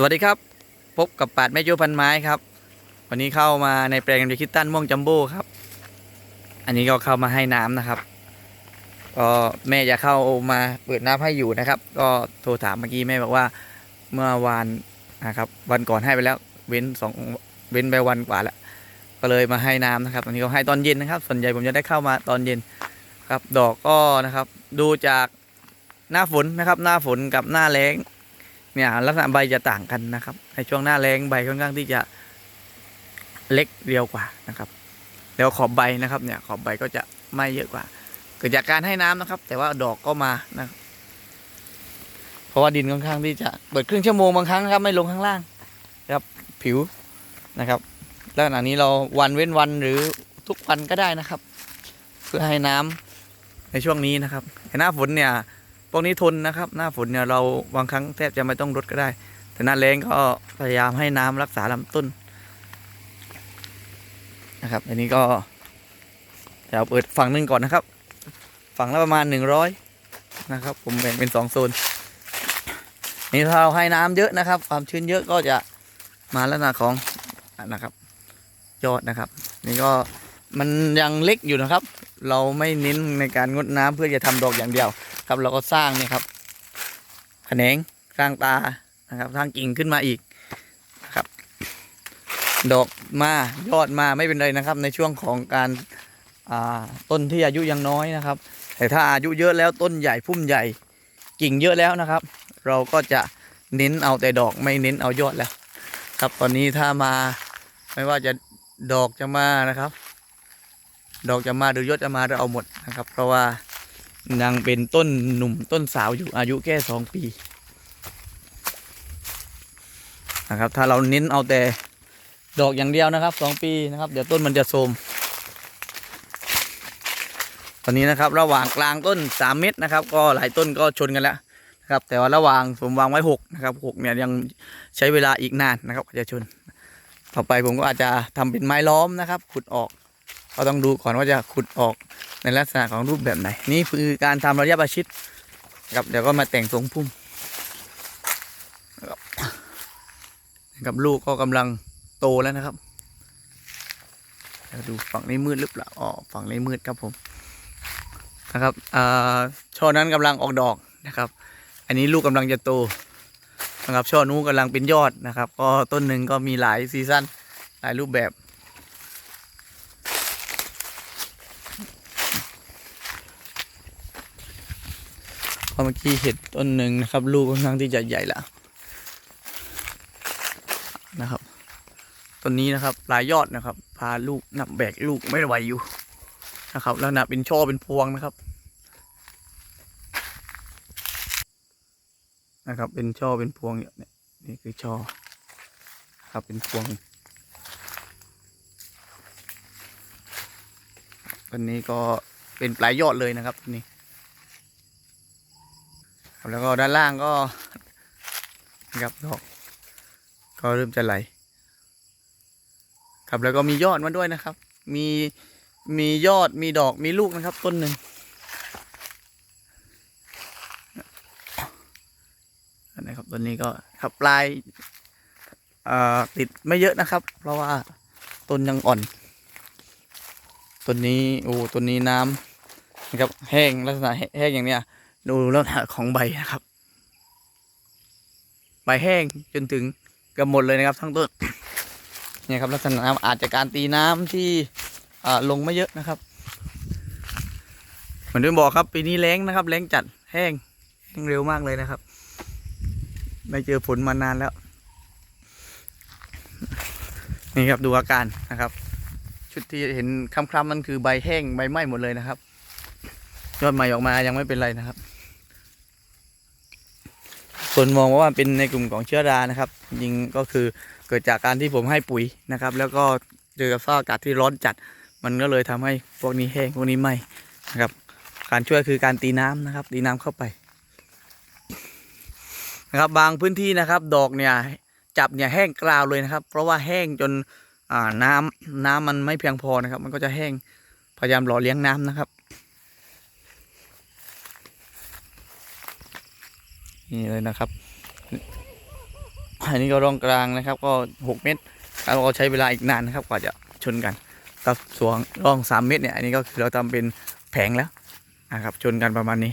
สวัสดีครับ พบกับปาดแม่โจ้พันไม้ครับ วันนี้เข้ามาในแปลงดิคิตตันม่วงจัมโบ้ครับ อันนี้ก็เข้ามาให้น้ำนะครับก็แม่จะเข้ามาเปิดน้ำให้อยู่นะครับ ก็โทรถามเมื่อกี้แม่บอกว่าเมื่อวานนะครับวันก่อนให้ไปแล้วเว้นสองเว้นไปวันกว่าแล้วก็เลยมาให้น้ำนะครับตอนนี้ก็ให้ตอนเย็นนะครับ ส่วนใหญ่ผมจะได้เข้ามาตอนเย็นครับ ดอกก็นะครับ ดูจากหน้าฝนนะครับ หน้าฝนกับหน้าแล้ง เนี่ยลักษณะใบจะต่างกันนะครับ ในช่วงหน้าแรงใบค่อนข้างที่จะเล็กเรียวกว่านะครับแล้วขอบใบนะครับเนี่ยขอบใบก็จะไม่เยอะกว่า เกิดจากการให้น้ำนะครับ แต่ว่าดอกก็มานะครับเพราะว่าดินค่อนข้างที่จะเปิดครึ่งชั่วโมงบางครั้งนะครับไม่ลงข้างล่างนะครับผิวนะครับลักษณะนี้เราวันเว้นวันหรือทุกวันก็ได้นะครับ เพื่อให้น้ำในช่วงนี้นะครับหน้าฝนเนี่ย พวกนี้ทนนะครับ หน้าฝนเนี่ยเราบางครั้งแทบจะไม่ต้องรดก็ได้ แต่หน้าแรงก็พยายามให้น้ำรักษาลำต้นนะครับ อันนี้ก็เดี๋ยวเปิดฝั่งหนึ่งก่อนนะครับ ฝั่งละประมาณหนึ่งร้อยนะครับ ผมแบ่งเป็นสองโซน นี่ถ้าเราให้น้ำเยอะนะครับ ความชื้นเยอะก็จะมาลักษณะของนะครับ ยอดนะครับ นี่ก็มันยังเล็กอยู่นะครับ เราไม่เน้นในการงดน้ำเพื่อจะทำดอกอย่างเดียวครับ เราก็สร้างเนี่ยครับแขนงสร้างตานะครับสร้างกิ่งขึ้นมาอีกนะครับ ดอกมายอดมาไม่เป็นไรนะครับ ในช่วงของการาต้นที่อายุยังน้อยนะครับ แต่ถ้าอายุเยอะแล้วต้นใหญ่พุ่มใหญ่กิ่งเยอะแล้วนะครับ เราก็จะเน้นเอาแต่ดอกไม่เน้นเอายอดแล้ว ครับตอนนี้ถ้ามาไม่ว่าจะดอกจะมานะครับ ดอกจะมาหรือยอดจะมาเราเอาหมดนะครับ เพราะว่ายังเป็นต้นหนุ่มต้นสาวอยู่อายุแค่สองปีนะครับ ถ้าเราเน้นเอาแต่ดอกอย่างเดียวนะครับสองปีนะครับเดี๋ยวต้นมันจะโทมตอนนี้นะครับระหว่างกลางต้นสามเมตรนะครับ ก็หลายต้นก็ชนกันแล้วนะครับ แต่ว่าระหว่างผมวางไว้หกนะครับหกเนี่ยยังใช้เวลาอีกนานนะครับจะชน ต่อไปผมก็อาจจะทำเป็นไม้ล้อมนะครับ ขุดออก ก็ต้องดูก่อนว่าจะขุดออกในลักษณะของรูปแบบไหน นี่คือการทำระยะประชิดครับเดี๋ยวก็มาแต่งทรงพุ่มนะครับกับลูกก็กำลังโตแล้วนะครับเดี๋ยวดูฝั่งนี้มืดหรือเปล่าอ๋อฝั่งนี้มืดครับผมนะครับอ่าช่อนั้นกำลังออกดอกนะครับ อันนี้ลูกกำลังจะโตนะครับช่อนู้นกำลังเป็นยอดนะครับ ก็ต้นหนึ่งก็มีหลายซีซั่นหลายรูปแบบ เพราะเมื่อกี้เห็ดต้นหนึ่งนะครับ ลูกค่อนข้างที่จะใหญ่แล้วนะครับต้นนี้นะครับปลายยอดนะครับ พาลูกนับแบกลูกไม่ไหวอยู่นะครับ แล้วนะเป็นช่อเป็นพวงนะครับนะครับ เป็นช่อเป็นพวงเนี่ยนี่คือช่อครับเป็นพวงต้นนี้ก็เป็นปลายยอดเลยนะครับนนี้ครับ แล้วก็ด้านล่างก็ครับดอกก็เริ่มจะไหล ครับแล้วก็มียอดมาด้วยนะครับ มีมียอดมีดอกมีลูกนะครับ ต้นหนึ่งนนี้ครับต้นนี้ก็ครับปลายติดไม่เยอะนะครับ เพราะว่าต้นยังอ่อนต้นนี้โอ้ต้นนี้น้ำนะครับแห้งลักษณะแห้งอย่างเนี้ย ดูลักษณะของใบนะครับ ใบแห้งจนถึงเกือบหมดเลยนะครับ ทั้งต้นเนี่ยครับลักษณะน้ำอาจจะการตีน้ำที่อ่าลงไม่เยอะนะครับเหมือนที่บอกครับปีนี้แรงนะครับแรงจัดแห้งแห้งเร็วมากเลยนะครับ ไม่เจอฝนมานานแล้ว นี่ครับดูอาการนะครับ ชุดที่เห็นคล้ำๆนั่นคือใบแห้งใบไหม้หมดเลยนะครับ ยอดใหม่ออกมายังไม่เป็นไรนะครับ ส่วนมองว่าเป็นในกลุ่มของเชื้อรานะครับจริงก็คือเกิดจากการที่ผมให้ปุ๋ยนะครับ แล้วก็เจอกับสภาพอากาศที่ร้อนจัด มันก็เลยทำให้พวกนี้แห้งพวกนี้ไหมนะครับ การช่วยคือการตีน้ำนะครับ ตีน้ำเข้าไปนะครับบางพื้นที่นะครับ ดอกเนี่ยจับเนี่ยแห้งกราวเลยนะครับ เพราะว่าแห้งจนอ่าน้ำน้ำมันไม่เพียงพอนะครับ มันก็จะแห้งพยายามหล่อเลี้ยงน้ำนะครับ นี่เลยนะครับอันนี้ก็ร่องกลางนะครับ ก็หกเมตรแล้วก็ใช้เวลาอีกนานนะครับ กว่าจะชนกันกับสวงร่องสามเมตรเนี่ยอันนี้ก็คือเราทำเป็นแผงแล้วนะครับ ชนกันประมาณนี้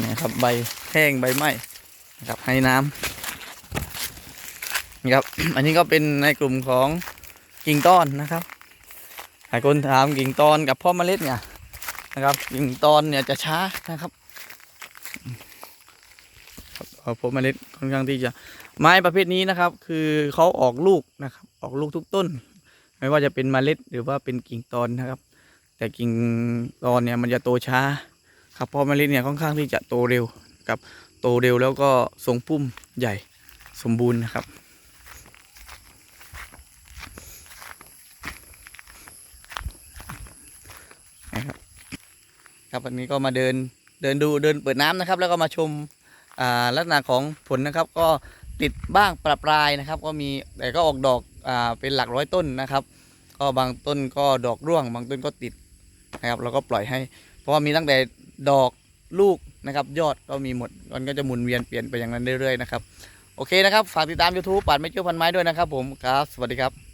นี่ยครับใบแห้งใบไหม้นะครับให้น้ำนี่ครับอันนี้ก็เป็นในกลุ่มของกิ่งต้อนนะครับหลายคนถามกิ่งตอนกับพ่อเมล็ดเนี่ยนะครับกิ่งตอนเนี่ยจะช้านะครับ เอ่อพ่อเมล็ดค่อนข้างที่จะไม้ประเภทนี้นะครับ คือเขาออกลูกนะครับ ออกลูกทุกต้น ไม่ว่าจะเป็นเมล็ดหรือว่าเป็นกิ่งตอนนะครับ แต่กิ่งตอนเนี่ยมันจะโตช้า ครับเพราะเมล็ดเนี่ยค่อนข้างที่จะโตเร็วกับโตเร็วแล้วก็ทรงพุ่มใหญ่สมบูรณ์นะครับนะครับ ครับวันนี้ก็มาเดินเดินดูเดินเปิดน้ำนะครับ แล้วก็มาชม ลักษณะของผลนะครับก็ติดบ้างประปรายนะครับ ก็มีแต่ก็ออกดอกอเป็นหลักร้อยต้นนะครับ ก็บางต้นก็ดอกร่วง บางต้นก็ติดนะครับเราก็ปล่อยให้ เพราะว่ามีตั้งแต่ดอกลูกนะครับ ยอดก็มีหมดมันก็จะหมุนเวียนเปลี่ยนไปอย่างนั้นเรื่อยๆนะครับโอเคนะครับ ฝากติดตาม YouTube ปัดไม่เชื่อพันไม้ด้วยนะครับผมครับ สวัสดีครับ